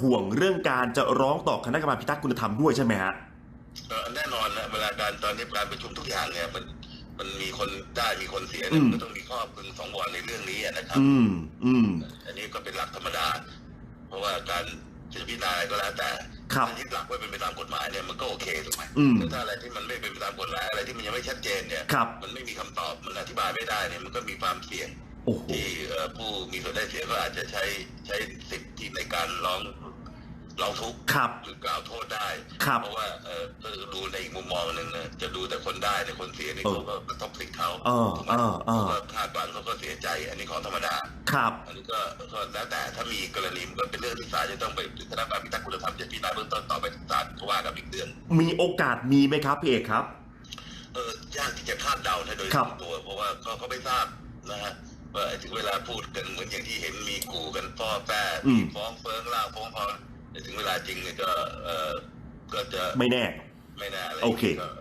ห่วงเรื่องการจะร้องต่อคณะกรรมการพิทักษ์คุณธรรมด้วยใช่ไหมฮะเอ่อแน่นอนนะเวลาการตอนนี้การประชุมทุกอย่างเนี่ยมันมันมีคนได้มีคนเสียอืเนี่ยมมันก็ต้องมีข้อพึงสองวรในเรื่องนี้นะครับ อืม อืม อันนี้ก็เป็นหลักธรรมดา เพราะว่าการจะพิจารณาอะไรก็แล้วแต่ครับถ้ายึดหลักไว้เป็นไปตามกฎหมายเนี่ยมันก็โอเคถูกไหมอืมแต่ถ้าอะไรที่มันไม่เป็นไปตามกฎหมายอะไรที่มันยังไม่ชัดเจนเนี่ยครับมันไม่มีคำตอบมันอธิบายไม่ได้เนี่ยมันก็มีความเสี่ยงโอ้โหที่เอ่อผู้มีส่วนได้เสียก็อาจจะใช้ใช้สิทธิในการร้อง ร้องทุกข์ครับหรือกล่าวโทษได้ ครับเพราะว่าเออถ้าดูในอีกมุมมองหนึ่งนะจะดูแต่คนได้แต่คนเสียนี่เออเขาก็กระทบสิทธิ์เขาเออถูกไหมเออเออเขาก็คาดหวังเขาก็เสียใจ อันนี้ของธรรมดา ครับ อันนี้ก็ก็แล้วแต่ถ้ามีกรณีมันก็เป็นเรื่องที่ศาลจะต้องไปคณะกรรมการพิทักษ์คุณธรรมจะพิจารณาเบื้องต้นต่อไปศาลก็ว่ากันอีกเดือนมีโอกาสมีไหมครับพี่เอกครับเออยากที่จะคาดเดานะโดยครับส่วนตัว เพราะว่าเขาเขาไม่ทราบนะฮะว่าถึงเวลาพูดกันเหมือนอย่างที่เห็นมีกู่กันพ่อแป้อืมมีฟ้องเฟิงล่าฟ้องพอแต่ ถึงเวลาจริงเนี่ยก็เออก็จะไม่แน่ ไม่แน่อะไรโอเค ก็เ